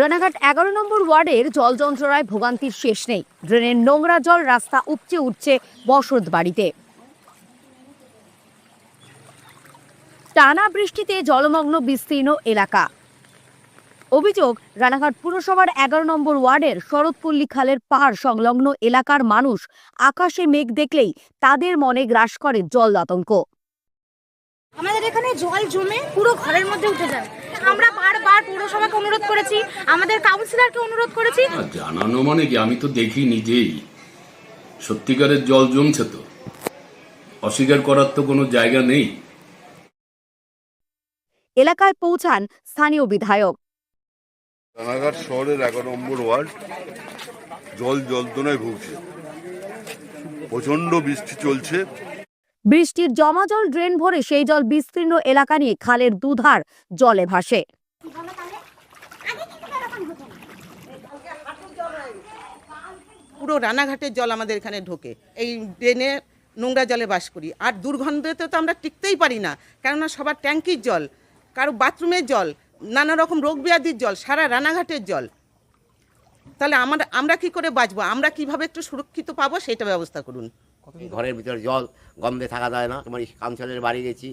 রানাঘাট এগারো নম্বর ওয়ার্ডের জল যন্ত্রণায় ভোগান্তির শেষ নেই। ড্রেনের নোংরা জল রাস্তা উপচে উঠছে বসত বাড়িতে টানা বৃষ্টিতে জলমগ্ন বিস্তীর্ণ এলাকা। অভিযোগ, রানাঘাট পুরসভার এগারো নম্বর ওয়ার্ডের শরৎপল্লী খালের পাহাড় সংলগ্ন এলাকার মানুষ আকাশে মেঘ দেখলেই তাদের মনে গ্রাস করে জল আতঙ্ক। আমাদের এখানে জল জমে পুরো ঘরের মধ্যে উঠে যায়। আমরা বারবার পৌরসভাকে অনুরোধ করেছি আমাদের কাউন্সিলরকে অনুরোধ করেছি। জানানো মানে কি? আমি তো দেখি নিজেই। সত্যিকারের জল জমছে তো। অস্বীকার করার তো কোনো জায়গা নেই। এলাকায় পৌঁছান স্থানীয় বিধায়ক। রানাঘাট শহরের এগারো নম্বর ওয়ার্ড জল যন্ত্রণায় ভুগছে। প্রচণ্ড বৃষ্টি চলছে। বৃষ্টির জমা জল ড্রেন ভরে সেই জল বিস্তীর্ণ এলাকা নিয়ে খালের দুধার জলে ভাসে। পুরো রানাঘাটের জল আমাদের এখানে ঢোকে। এই ড্রেনে নোংরা জলে বাস করি। আর দুর্গন্ধতে তো আমরা টিকতেই পারি না, কেননা সবার ট্যাঙ্কির জল, কারও বাথরুমের জল, নানা রকম রোগ ব্যাধির জল, সারা রানাঘাটের জল। তাহলে আমরা আমরা কি করে বাঁচবো? আমরা কীভাবে একটু সুরক্ষিত পাবো? সেটা ব্যবস্থা করুন। ঘরের ভিতরে জল গন্ধে থাকা যায় না। তোমার কাউন্সিলরের বাড়ি গেছি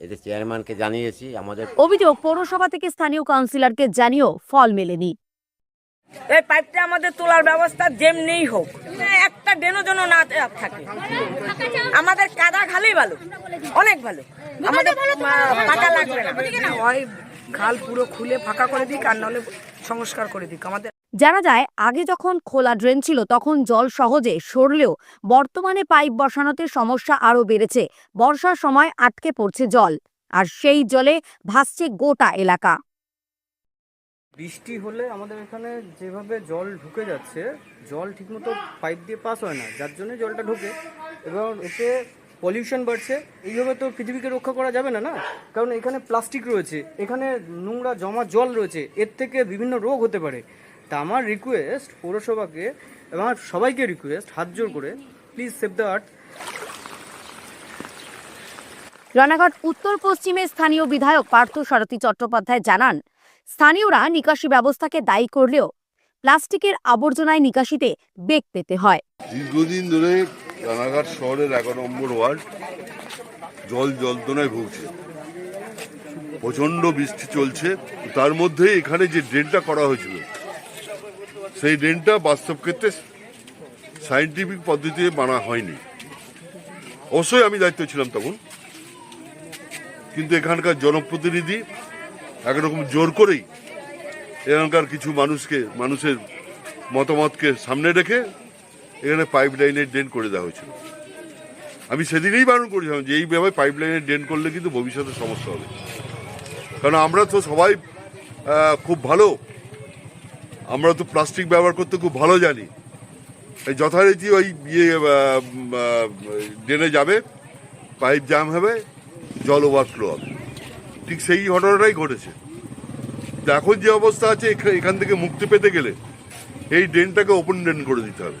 এতে চেয়ারম্যানকে জানিয়েছি আমাদের অভিযোগ পৌরসভা থেকে স্থানীয় কাউন্সিলরকে জানিয়েও ফল মেলেনি। এই পাইপটা আমাদের তোলার ব্যবস্থা যেমনিই হোক একটা ডেনো যেন না থাকে। আমাদের কাদা খালি ভালো অনেক ভালো। আমাদের পাকা লাগবে না। হয় খাল পুরো খুলে ফাঁকা করে দিক আর নাহলে সংস্কার করে দিক। আমাদের জানা যায়, আগে যখন খোলা ড্রেন ছিল, তখন জল সহজে সরলেও বর্তমানে পাইপ বসানোতে সমস্যা আরও বেড়েছে। বর্ষার সময় আটকে পড়ছে জল, আর সেই জলে ভাসছে গোটা এলাকা। বৃষ্টি হলে আমাদের এখানে যেভাবে জল ঢুকে যাচ্ছে, জল ঠিকমতো পাইপ দিয়ে পাস হয় না, যার জন্য জলটা ঢুকে। এবং এতে পলিউশন বাড়ছে। এইভাবে তো পৃথিবীকে রক্ষা করা যাবে না না? কারণ এখানে প্লাস্টিক রয়েছে, এখানে নোংরা জমা জল রয়েছে, এর থেকে বিভিন্ন রোগ হতে পারে। তা আমার রিকোয়েস্ট পৌরসভাকে এবং সবাইকে রিকোয়েস্ট হাত জোর করে please save the earth Ranaghat উত্তর পশ্চিমে স্থানীয় বিধায়ক পার্থ সারথী চট্টোপাধ্যায় জানান স্থানীয়রা নিকাশি ব্যবস্থাকে দায়ী করলেও প্লাস্টিকের আবর্জনায় নিকাশিতে বেগ পেতে হয়। দীর্ঘদিন ধরে রানাঘাট শহরের এগারো নম্বর ওয়ার্ড জল যন্ত্রণায় ভুগছে। প্রচণ্ড বৃষ্টি চলছে। তার মধ্যে এখানে যে ড্রেনটা করা হয়েছিল সেই ড্রেনটা বাস্তব ক্ষেত্রে সাইন্টিফিক পদ্ধতিতে বানা হয়নি। অবশ্যই আমি দায়িত্ব ছিলাম তখন। কিন্তু এখানকার জনপ্রতিনিধি একরকম জোর করেই এখানকার কিছু মানুষকে, মানুষের মতামতকে সামনে রেখে এখানে পাইপ লাইনের ড্রেন করে দেওয়া হয়েছিল। আমি সেদিনেই বারণ করেছিলাম যে এইভাবে পাইপ লাইনের ড্রেন করলে কিন্তু ভবিষ্যতে সমস্যা হবে। কারণ আমরা তো সবাই খুব ভালো আমরা তো প্লাস্টিক ব্যবহার করতে খুব ভালো জানি। এই যথারীতি ওই ইয়ে ড্রেনে যাবে, পাইপ জাম হবে, জল ওভারফ্লো হবে। ঠিক সেই ঘটনাটাই ঘটেছে। এখন যে অবস্থা আছে, এখা- এখান থেকে মুক্তি পেতে গেলে এই ড্রেনটাকে ওপেন ড্রেন করে দিতে হবে।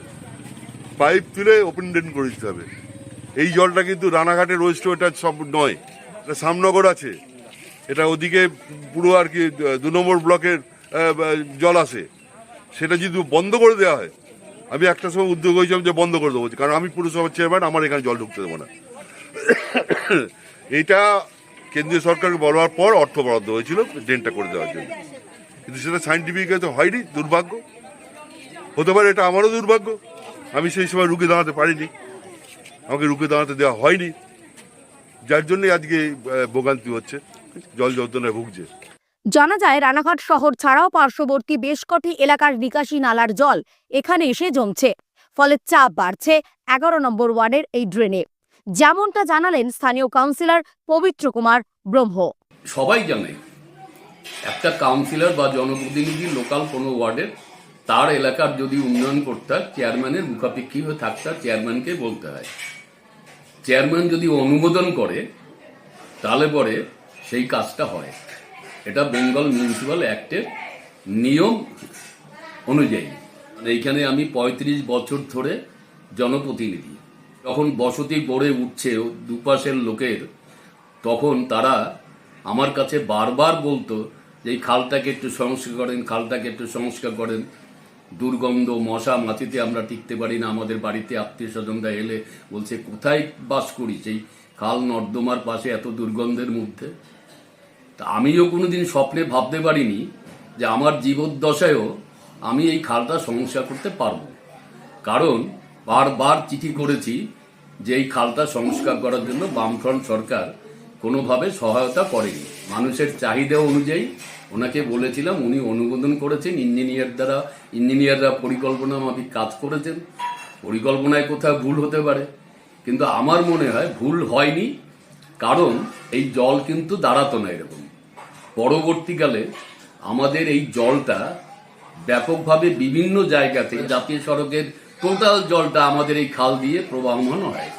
পাইপ তুলে ওপেন ড্রেন করে দিতে হবে। এই জলটা কিন্তু রানাঘাটের ওয়েস্ট ওটা সব নয়, এটা সামনগর আছে। এটা ওদিকে পুরো আর কি দু নম্বর ব্লকের জল আসে। সেটা যদি বন্ধ করে দেওয়া হয়, আমি একটা সময় উদ্যোগ হয়েছিলাম যে বন্ধ করে দেবো। কারণ আমি পুরসভার চেয়ারম্যান, আমার এখানে জল ঢুকতে দেবো না। এইটা কেন্দ্রীয় সরকারকে বলার পর অর্থ বরাদ্দ হয়েছিল ড্রেনটা করে দেওয়ার জন্য। কিন্তু সেটা সাইন্টিফিক তো হয়নি, দুর্ভাগ্য। হতে পারে এটা আমারও দুর্ভাগ্য। আমি সেই সময় রুখে দাঁড়াতে পারিনি। আমাকে রুখে দাঁড়াতে দেওয়া হয়নি। যার জন্যই আজকে ভোগান্তি হচ্ছে। জল যন্ত্রণায় ভুগছে। জানা যায়, রানাঘাট শহর ছাড়াও পার্শ্ববর্তী বেশ কটি এলাকার নিকাশি নালার জল এখানে এসে জমছে। ফলে চাপ বাড়ছে এগারো নম্বর ওয়ার্ডের এই ড্রেনে। যেমনটা জানালেন স্থানীয় কাউন্সিলর পবিত্র কুমার ব্রহ্ম। সবাই জানে, একটা কাউন্সিলর বা জনপ্রতিনিধি লোকাল কোনো ওয়ার্ডের, তার এলাকার যদি উন্নয়ন করতে হয়, চেয়ারম্যানের মুখাপেক্ষী হয়ে থাকতে চেয়ারম্যানকে বলতে হয়। চেয়ারম্যান যদি অনুমোদন করে, তাহলে পরে সেই কাজটা হয়। এটা বেঙ্গল মিউনিসিপ্যাল অ্যাক্টের নিয়ম অনুযায়ী। এইখানে আমি পঁয়ত্রিশ বছর ধরে জনপ্রতিনিধি। যখন বসতি গড়ে উঠছে দুপাশের লোকের, তখন তারা আমার কাছে বারবার বলতো যে এই খালটাকে একটু সংস্কার করেন, খালটাকে একটু সংস্কার করেন। দুর্গন্ধ মশা মাটিতে আমরা টিকতে পারি না, আমাদের বাড়িতে আত্মীয় স্বজনরা এলে বলছে, কোথায় বাস করি সেই খাল নর্দমার পাশে এত দুর্গন্ধের মধ্যে। তা আমিও কোনোদিন স্বপ্নে ভাবতে পারিনি যে আমার জীবদ্দশায়ও আমি এই খালটা সংস্কার করতে পারব। কারণ বারবার চিঠি করেছি যে এই খালটা সংস্কার করার জন্য বামফ্রন্ট সরকার কোনোভাবে সহায়তা করেনি। মানুষের চাহিদা অনুযায়ী ওনাকে বলেছিলাম, উনি অনুমোদন করেছেন, ইঞ্জিনিয়ার দ্বারা, ইঞ্জিনিয়াররা পরিকল্পনা মাফিক কাজ করেছেন। পরিকল্পনায় কোথাও ভুল হতে পারে। কিন্তু আমার মনে হয় ভুল হয়নি। কারণ এই জল কিন্তু দাঁড়াতো না এরকম। পরবর্তীকালে আমাদের এই জলটা ব্যাপকভাবে বিভিন্ন জায়গাতে, জাতীয় সড়কের টোটাল জলটা আমাদের এই খাল দিয়ে প্রবাহমান হয়।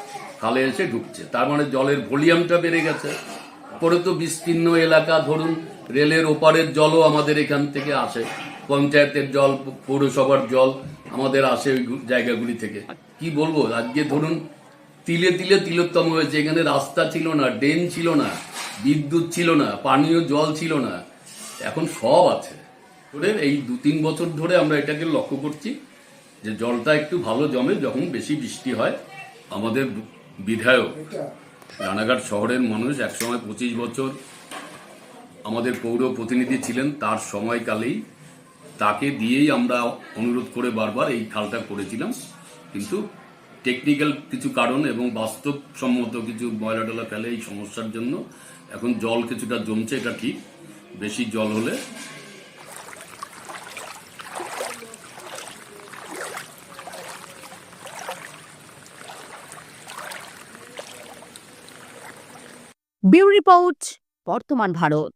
খালে এসে ঢুকছে। তার মানে জলের ভলিউমটা বেড়ে গেছে। পরে তো বিস্তীর্ণ এলাকা, ধরুন রেলের ওপারের জলও আমাদের এখান থেকে আসে। পঞ্চায়েতের জল, পৌরসভার জল আমাদের আসে ওই জায়গাগুলি থেকে। কি বলব? আজকে ধরুন তিলে তিলে তিলোত্তম হয়েছে। এখানে রাস্তা ছিল না ড্রেন ছিল না বিদ্যুৎ ছিল না পানীয় জল ছিল না এখন সব আছে। ধরে এই দু তিন বছর ধরে আমরা এটাকে লক্ষ্য করছি যে জলটা একটু ভালো জমে যখন বেশি বৃষ্টি হয় আমাদের বিধায়ক রানাঘাট শহরের মানুষ একসময় পঁচিশ বছর আমাদের পৌর প্রতিনিধি ছিলেন তার সময়কালেই তাকে দিয়েই আমরা অনুরোধ করে বারবার এই খালটা করেছিলাম। কিন্তু টেকনিক্যাল কিছু কারণ এবং বাস্তবসম্মত কিছু ময়লা টলা ফেলে এই সমস্যার জন্য। এখন জল কিছুটা জমছে, এটা ঠিক। বেশি জল হলে ব্যুরো রিপোর্ট, বর্তমান ভারত।